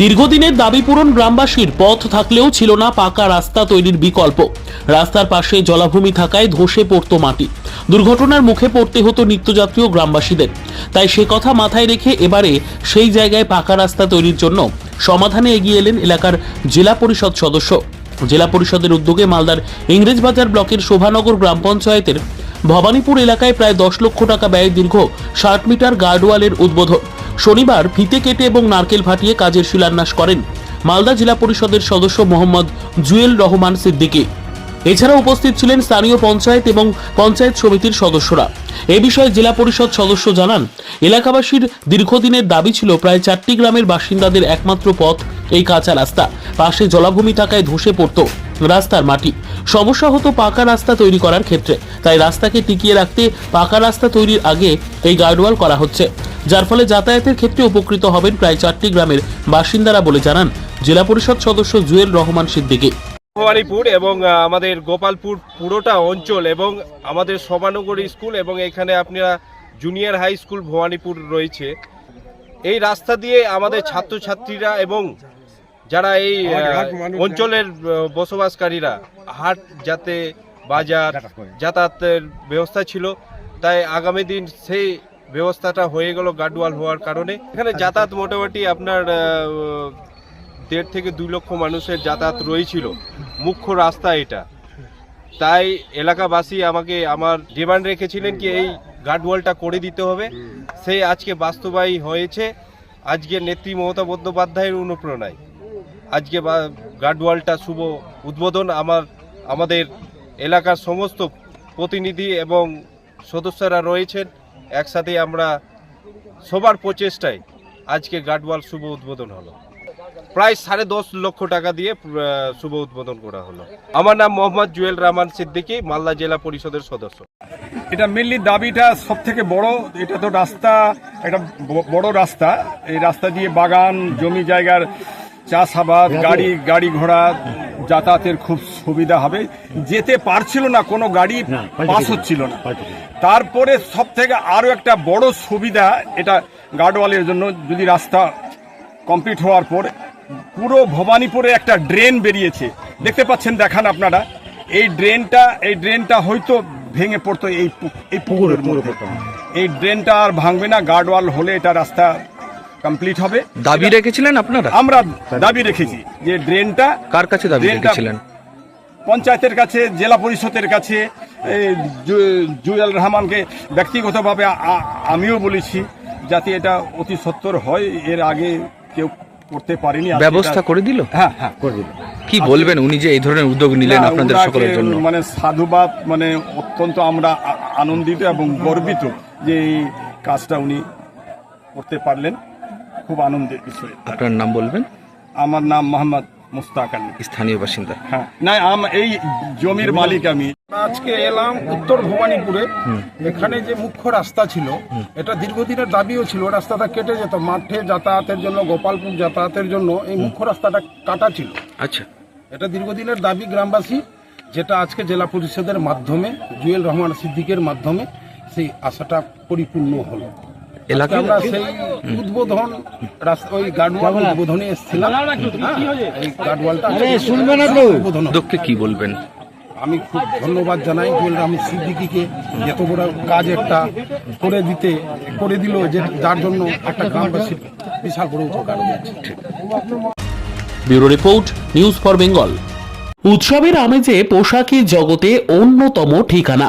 দীর্ঘদিনের দাবি পূরণ গ্রামবাসীর পথ থাকলেও ছিল না পাকা রাস্তা তৈরির বিকল্প। রাস্তার পাশে জলাভূমি থাকায় ধসে পড়তো মাটি। দুর্ঘটনার মুখে পড়তে হতো নিত্যযাত্রী ও গ্রামবাসীদের। তাই সে কথা মাথায় রেখে এবারে সেই জায়গায় পাকা রাস্তা তৈরির জন্য সমাধানে এগিয়ে এলেন এলাকার জেলা পরিষদ সদস্য। জেলা পরিষদের উদ্যোগে মালদার ইংরেজবাজার ব্লকের শোভানগর গ্রাম পঞ্চায়েতের ভবানীপুর এলাকায় প্রায় দশ লক্ষ টাকা ব্যয় দীর্ঘ ষাট মিটার গার্ডওয়ালের উদ্বোধন। শনিবার ফিতে কেটে এবং নারকেল ফাটিয়ে কাজের শিলান্যাস করেন মালদা জেলা পরিষদের সদস্য মোহাম্মদ জুয়েল রহমান সিদ্দিকী। এছাড়া উপস্থিত ছিলেন স্থানীয় পঞ্চায়েত এবং পঞ্চায়েত সমিতির সদস্যরা। এ বিষয়ে জেলা পরিষদ সদস্য জানান, এলাকাবাসীর দীর্ঘদিনের দাবি ছিল প্রায় চারটি গ্রামের বাসিন্দাদের একমাত্র পথ এই কাঁচা রাস্তা। পাশে জলাভূমি থাকায় ধসে পড়ত। রাস্তার মাটি। সমস্যা হতো পাকা রাস্তা তৈরি করার ক্ষেত্রে, তাই রাস্তাকে টিকিয়ে রাখতে পাকা রাস্তা তৈরির আগে এই গার্ডওয়াল করা হচ্ছে। যার ফলে যাতায়াতের ক্ষেত্রে উপকৃত হবেন প্রায় চারটি গ্রামের বাসিন্দারা বলে জানান জেলা পরিষদ সদস্য জুয়েল রহমান সিদ্দিকী। ভবানীপুর এবং আমাদের গোপালপুর পুরোটা অঞ্চল এবং আমাদের সমানগর স্কুল এবং এখানে আপনারা জুনিয়র হাই স্কুল ভবানীপুর রয়েছে। এই রাস্তা দিয়ে আমাদের ছাত্রছাত্রীরা এবং যারা এই অঞ্চলের বসবাসকারীরা হাট যাতে বাজার যাতায়াতের ব্যবস্থা ছিল তাই আগামী দিন সেই ব্যবস্থাটা হয়ে গেল গার্ডওয়াল হওয়ার কারণে। এখানে যাতায়াত মোটামুটি আপনার দেড় থেকে দুই লক্ষ মানুষের যাতায়াত রয়েছিল। মুখ্য রাস্তা এটা। তাই এলাকাবাসী আমাকে আমার ডিমান্ড রেখেছিলেন কি এই গার্ডওয়ালটা করে দিতে হবে। সেই আজকে বাস্তবায়ী হয়েছে। আজকে নেত্রী মমতা বন্দ্যোপাধ্যায়ের অনুপ্রেরণায়। আজকে গার্ডওয়ালটা শুভ উদ্বোধন আমার, আমাদের এলাকার সমস্ত প্রতিনিধি এবং সদস্যরা রয়েছেন। একসাথে আমরা সবার প্রচেষ্টায় আজকে গার্ডওয়াল শুভ উদ্বোধন হলো। প্রায় সাড়ে দশ লক্ষ টাকা দিয়ে শুভ উদ্বোধন করা হলো। আমার নাম মোহাম্মদ জুয়েল রহমান সিদ্দিকী, মালদা জেলা পরিষদের সদস্য। এটা মেনলি দাবিটা সব থেকে বড়, এটা তো রাস্তা, একটা বড় রাস্তা। এই রাস্তা দিয়ে বাগান, জমি জায়গার চাষাবাদ গাড়ি গাড়ি ঘোড়া যাতায়াতের খুব সুবিধা হবে। যেতে পারছিল না কোনো গাড়ি পাস হচ্ছিল না। তারপরে সব থেকে আরও একটা বড় সুবিধা এটা গার্ডওয়ালের জন্য যদি রাস্তা কমপ্লিট হওয়ার পর পুরো ভবানীপুরে একটা ড্রেন বেরিয়েছে। দেখতে পাচ্ছেন দেখান আপনারা এই ড্রেনটা এই ড্রেনটা হয়তো ভেঙে পড়তো এই এই পুকুরের মধ্যে। এই ড্রেনটা আর ভাঙবে না গার্ডওয়াল হলে এটা রাস্তা কমপ্লিট হবে। দাবি রেখেছিলেন আপনারা? আমরা দাবি রেখেছি যে ড্রেনটা কার কাছে দাবি রেখেছিলেন? পঞ্চায়েতের কাছে জেলা পরিষদের কাছে জুয়েল রহমানকে ব্যক্তিগতভাবে আমিও বলেছি যাতে এটা অতি সত্তর হয়। এর আগে কেউ করতে পারেনি। ব্যবস্থা করে দিল? হ্যাঁ হ্যাঁ করে দিল। কি বলবেন? উনি যে এই ধরনের উদ্যোগ নিলেন আপনাদের সকলের জন্য। মানে সাধুবাদ মানে অত্যন্ত আমরা আনন্দিত এবং গর্বিত যে এই কাজটা উনি করতে পারলেন। খুব আনন্দের বিষয়। আপনার নাম বলবেন? আমার নাম মোহাম্মদ মুস্তাক আলী। স্থানীয় বাসিন্দা। হ্যাঁ। না আম- এই জমির মালিক আমি। আজকে এলাম উত্তর ভবানীপুরে। এখানে যে মুখ্য রাস্তা ছিল এটা দীর্ঘদিনের দাবিও ছিল রাস্তাটা কেটে যেত। মাঠে যাতায়াতের জন্য গোপালপুর যাতায়াতের জন্য এই মুখ্য রাস্তাটা কাটা ছিল। আচ্ছা। এটা দীর্ঘদিনের দাবি গ্রামবাসী যেটা আজকে জেলা পরিষদের মাধ্যমে জুয়েল রহমান সিদ্দিকের মাধ্যমে সেই আশাটা পরিপূর্ণ হলো। আজকে এলাকায়? আমরা সেই উদ্বোধন ওই গার্ডওয়াল উদ্বোধনে এসেছিলাম। হ্যাঁ, এই গার্ডওয়ালটা উদ্বোধন। হলো। কি বলবেন? আমি খুব ধন্যবাদ জানাই জুয়েল রহমান সিদ্দিকিকে এত বড় কাজ একটা করে দিতে করে দিল যে যার জন্য একটা গ্রামবাসীর বিশাল বড় উপকার হয়েছে। Bureau report news for Bengal. উৎসবের আমেজে পোশাকি জগতে অন্যতম ঠিকানা।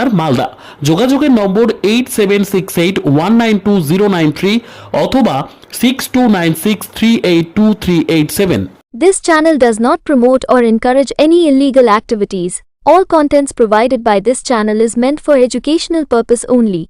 বাজার মালদা যোগাযোগের number eight seven six eight one nine two zero nine three অথবা six two nine six three eight two three eight seven This channel does not promote or encourage any illegal activities. All contents provided by this channel is meant for educational purpose only.